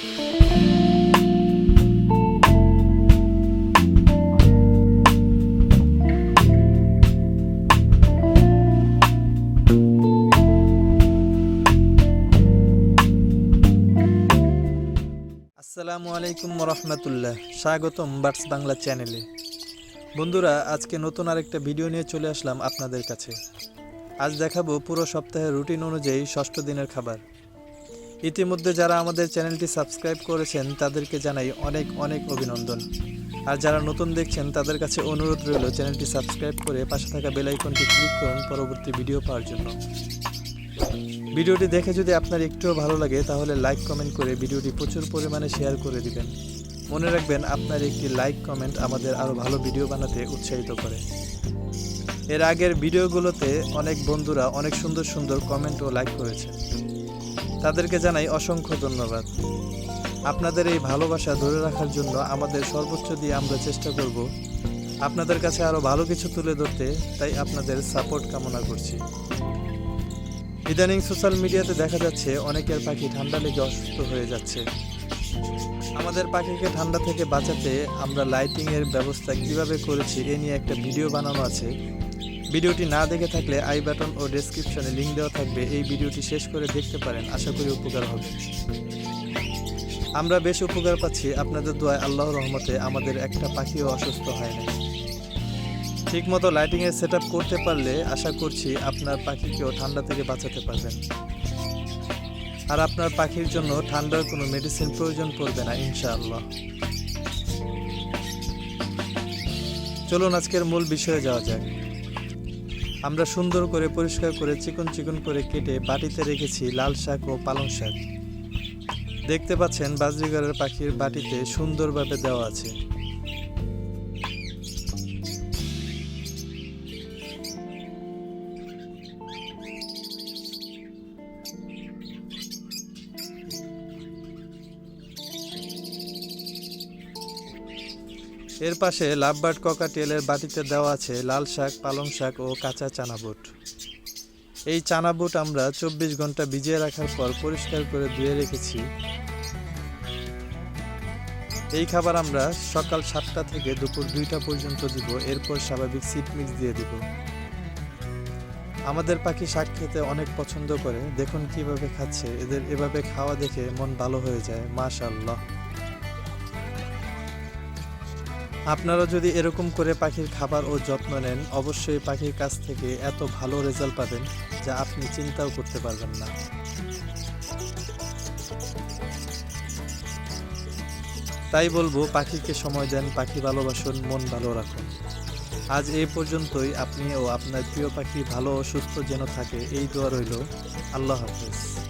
আসসালামু আলাইকুম রহমতুল্লাহ স্বাগতম বার্ডস বাংলা চ্যানেলে। বন্ধুরা, আজকে নতুন আরেকটা ভিডিও নিয়ে চলে আসলাম আপনাদের কাছে। আজ দেখাবো পুরো সপ্তাহের রুটিন অনুযায়ী ষষ্ঠ দিনের খাবার। ইতিমধ্যে যারা আমাদের চ্যানেলটি সাবস্ক্রাইব করেছেন, তাদেরকে জানাই অনেক অনেক অভিনন্দন। আর যারা নতুন দেখছেন, তাদের কাছে অনুরোধ রইল চ্যানেলটি সাবস্ক্রাইব করে পাশে থাকা বেল আইকনটি ক্লিক করুন পরবর্তী ভিডিও পাওয়ার জন্য। ভিডিওটি দেখে যদি আপনার একটুও ভালো লাগে, তাহলে লাইক, কমেন্ট করে ভিডিওটি প্রচুর পরিমাণে শেয়ার করে দিবেন। মনে রাখবেন, আপনার একটি লাইক, কমেন্ট আমাদের আরও ভালো ভিডিও বানাতে উৎসাহিত করে। এর আগের ভিডিওগুলোতে অনেক বন্ধুরা অনেক সুন্দর সুন্দর কমেন্ট ও লাইক করেছে। তাদেরকে জানাই অসংখ্য ধন্যবাদ। আপনাদের এই ভালোবাসা ধরে রাখার জন্য আমাদের সর্বোচ্চ দিয়ে আমরা চেষ্টা করব। আপনাদের কাছে আরও ভালো কিছু তুলে ধরতে, তাই আপনাদের সাপোর্ট কামনা করছি। ইদানিং সোশ্যাল মিডিয়াতে দেখা যাচ্ছে অনেকের পাখি ঠান্ডা লেগে অসুস্থ হয়ে যাচ্ছে। আমাদের পাখিকে ঠান্ডা থেকে বাঁচাতে আমরা লাইটিংয়ের ব্যবস্থা কীভাবে করেছি এ নিয়ে একটা ভিডিও বানানো আছে। ভিডিওটি না দেখে থাকলে আই বাটন ও ডেসক্রিপশনে লিঙ্ক দেওয়া থাকবে। এই ভিডিওটি শেষ করে দেখতে পারেন। আশা করি উপকার হবে। আমরা বেশ উপকার পাচ্ছি। আপনাদের দোয়ায় আল্লাহর রহমতে আমাদের একটা পাখিও অসুস্থ হয় না ঠিকমতো লাইটিং এর সেট করতে পারলে আশা করছি আপনার পাখিকেও ঠান্ডা থেকে বাঁচাতে পারবেন। আর আপনার পাখির জন্য ঠান্ডার কোনো মেডিসিন প্রয়োজন পড়বে না, ইনশাআল্লাহ। চলুন আজকের মূল বিষয়ে যাওয়া যাক। আমরা সুন্দর করে পরিষ্কার করে চিকন চিকন করে কেটে বাটিতে রেখেছি লাল শাক ও পালং শাক। দেখতে পাচ্ছেন বাজরিগড়ের পাখির বাটিতে সুন্দরভাবে দেওয়া আছে। এর পাশে লাভবার্ড ককাটেলের বাটিতে দেওয়া আছে লাল শাক, পালং শাক ও কাঁচা চানা বুট এই চানা বুট আমরা চব্বিশ ঘণ্টা ভিজিয়ে রাখার পর পরিষ্কার করে ধুয়ে রেখেছি। এই খাবার আমরা সকাল সাতটা থেকে দুপুর দুইটা পর্যন্ত দিব, এরপর স্বাভাবিক সিট মিক্স দিয়ে দিব। আমাদের পাখি শাক খেতে অনেক পছন্দ করে, দেখুন কীভাবে খাচ্ছে। এদের এভাবে খাওয়া দেখে মন ভালো হয়ে যায়, মাশাআল্লাহ। আপনারা যদি এরকম করে পাখির খাবার ও যত্ন নেন, অবশ্যই পাখির কাছ থেকে এত ভালো রেজাল্ট পাবেন যা আপনি চিন্তাও করতে পারবেন না। তাই বলব, পাখিকে সময় দেন, পাখি ভালোবাসুন, মন ভালো রাখুন। আজ এই পর্যন্তই, আপনি ও আপনার প্রিয় পাখি ভালো ও সুস্থ যেন থাকে, এই দোয়া রইল। আল্লাহ হাফেজ।